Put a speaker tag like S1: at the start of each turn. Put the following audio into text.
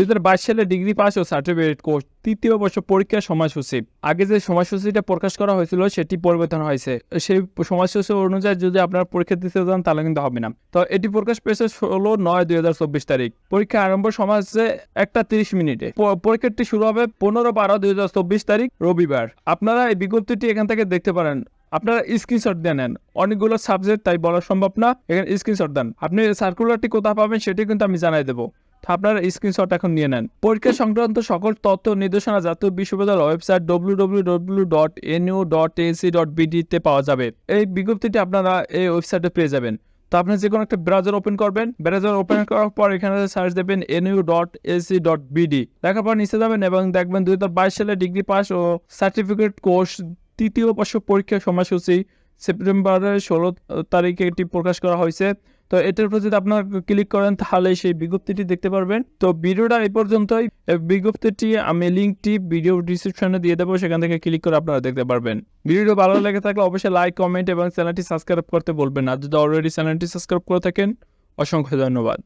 S1: দুই হাজার বাইশ সালে ডিগ্রি পাস ও সার্টিফিকেট কোর্স তৃতীয় বর্ষ পরীক্ষার সময়সূচি। আগে যে সময়সূচিটা প্রকাশ করা হয়েছিল, সেটি পরিবর্তন হয়েছে। সেই সময়সূচি অনুযায়ী যদি আপনার পরীক্ষা দিতে যান, তাহলে কিন্তু হবে না। তো এটি প্রকাশ পেয়েছে ষোলো নয় দুই হাজার চব্বিশ তারিখ। পরীক্ষা আরম্ভ সময় হচ্ছে একটা তিরিশ মিনিটে। পরীক্ষাটি শুরু হবে পনেরো বারো দুই হাজার চব্বিশ তারিখ, রবিবার। আপনারা এই বিজ্ঞপ্তিটি এখান থেকে দেখতে পারেন। আপনারা স্ক্রিনশট দিয়ে নেন। অনেকগুলো সাবজেক্ট, তাই বলা সম্ভব না। এখানে স্ক্রিনশট দেন। আপনি সার্কুলারটি কোথায় পাবেন, সেটি কিন্তু আমি জানাই দেবো। আপনারা স্ক্রিনশট এখন নিয়ে নেন। পরীক্ষা সংক্রান্ত সকল তথ্য নির্দেশনা জাতীয় বিশ্ববিদ্যালয় website W W W dot NU dot AC dot বিডিতে পাওয়া যাবে। এই বিজ্ঞপ্তিটি আপনারা এই ওয়েবসাইটে পেয়ে যাবেন। তো আপনি যে কোনো একটা ব্রাউজার ওপেন করবেন ব্রাউজার ওপেন করার পর এখানে সার্চ দেবেন NU dot AC dot BD দেখার পর নিচে যাবেন এবং দেখবেন দুই হাজার বাইশ সালে ডিগ্রি পাস ও সার্টিফিকেট কোর্স তৃতীয় বর্ষ পরীক্ষার সময়সূচি সেপ্টেম্বরের ষোলো তারিখে এটি প্রকাশ করা হয়েছে। তো এটার উপর যদি আপনার ক্লিক করেন, তাহলে সেই বিজ্ঞপ্তিটি দেখতে পারবেন। তো ভিডিওটা এই পর্যন্তই। বিজ্ঞপ্তিটি, আমি লিঙ্কটি ভিডিও ডিসক্রিপশনে দিয়ে দেবো, সেখান থেকে ক্লিক করে আপনারা দেখতে পারবেন। ভিডিওটি ভালো লেগে থাকলে অবশ্যই লাইক কমেন্ট এবং চ্যানেলটি সাবস্ক্রাইব করতে বলবেন আর যদি অলরেডি চ্যানেলটি সাবস্ক্রাইব করে থাকেন, অসংখ্য ধন্যবাদ।